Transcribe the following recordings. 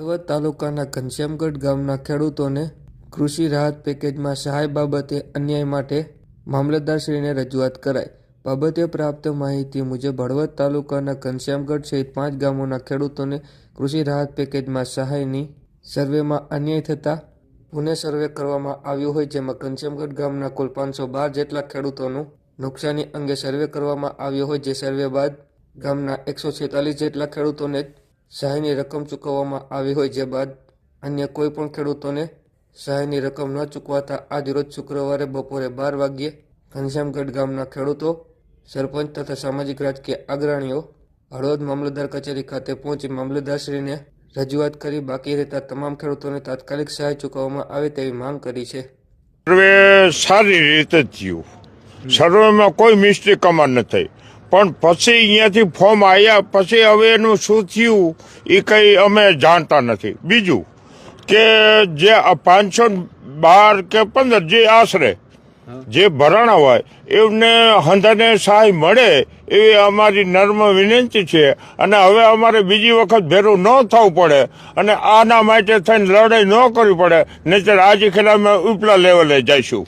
હળવદ તાલુકાના ઘનશ્યામગઢ ગામના ખેડૂતોને કૃષિ રાહત પેકેજમાં સહાય બાબતે અન્યાય માટે મામલતદારશ્રીને રજૂઆત કરાઈ. બાબતે પ્રાપ્ત માહિતી મુજબ હળવદ તાલુકાના ઘનશ્યામગઢ સહિત પાંચ ગામોના ખેડૂતોને કૃષિ રાહત પેકેજમાં સહાયની સર્વેમાં અન્યાય થતાં પુનઃ સર્વે કરવામાં આવ્યો હોય, જેમાં ઘનશ્યામગઢ ગામના કુલ પાંચસો બાર જેટલા ખેડૂતોનું નુકસાની અંગે સર્વે કરવામાં આવ્યો હોય, જે સર્વે બાદ ગામના એકસો છેતાલીસ જેટલા ખેડૂતોને સહાયની રકમ ચૂકવવામાં આવી હોય જે બાદ અન્ય કોઈ પણ ખેડૂતોને સહાયની રકમ ન ચૂકવાતા આજરોજ શુક્રવારે બપોરે બાર વાગ્યે ઘનશ્યામગઢ ગામના ખેડૂતો, સરપંચ તથા સામાજિક રાજકીય અગ્રણીઓ, હળવદ મામલતદાર કચેરી ખાતે પહોંચી મામલતદારશ્રીને રજૂઆત કરી બાકી રહેતા તમામ ખેડૂતોને તાત્કાલિક સહાય ચૂકવવામાં આવે તેવી માંગ કરી છે. સર્વે સારી રીતે થયું. સર્વેમાં કોઈ મિસ્ટેક અમાર ન થઈ. પણ પછી અહીંયાથી ફોર્મ આવ્યા પછી હવે એનું શું થયું, એ કંઈ અમે જાણતા નથી. બીજું કે જે પાંચસો બાર કે પંદર જે આશરે, જે ભરાણા હોય, એમને હંધાને સહાય મળે એવી અમારી નર્મ વિનંતી છે. અને હવે અમારે બીજી વખત ભેરું ન થવું પડે અને આના માટે થઈને લડાઈ ન કરવી પડે, નહીતર આજે ખેલા અમે ઉપલા લેવલે જઈશું.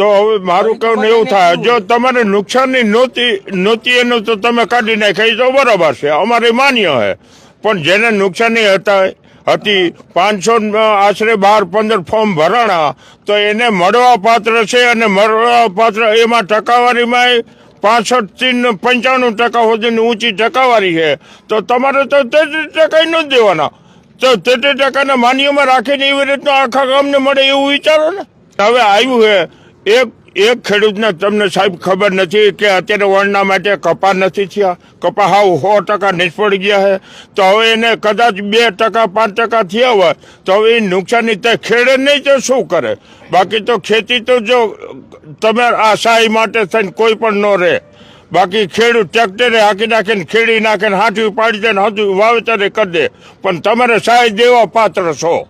તો હવે મારું કહું એવું થાય. જો તમારે નુકસાનની નહોતી નહોતી એનું તો તમે કાઢી નાખી તો બરાબર છે. અમારે માન્ય છે. પણ જેને નુકસાની હતા હતી પાંચસો આશરે બાર પંદર ફોર્મ ભરાણા તો એને મળવા પાત્ર છે અને મળવા પાત્ર એમાં ટકાવારીમાં પાસઠથી પંચાણું ટકા સુધીની ઊંચી ટકાવારી છે. તો તમારે તો તેત્રીસ ટકા ન દેવાના. તો તેત્રીસ ટકાના માન્યમાં રાખીને એવી રીતના આખા ગામને મળે એવું વિચારો ને? હવે આવ્યું છે. એક એક ખેડૂતને તમને સાહેબ ખબર નથી કે અત્યારે વણના માટે કપા નથી થયા. કપા હાવ સો ટકા નિષ્ફળ ગયા છે. તો હવે એને કદાચ બે ટકા, પાંચ ટકા થયા હોય, તો હવે એ નુકસાની તે ખેડે નહીં તો શું કરે? બાકી તો ખેતી તો જો તમે આ સહાય માટે થઈને કોઈ પણ ન રહે. બાકી ખેડૂત ટ્રેક્ટરે હાંકી નાખીને, ખેડી નાખીને હાથું પાડી દે ને વાવેતરે કરી દે. પણ તમારે સહાય દેવા પાત્ર છો.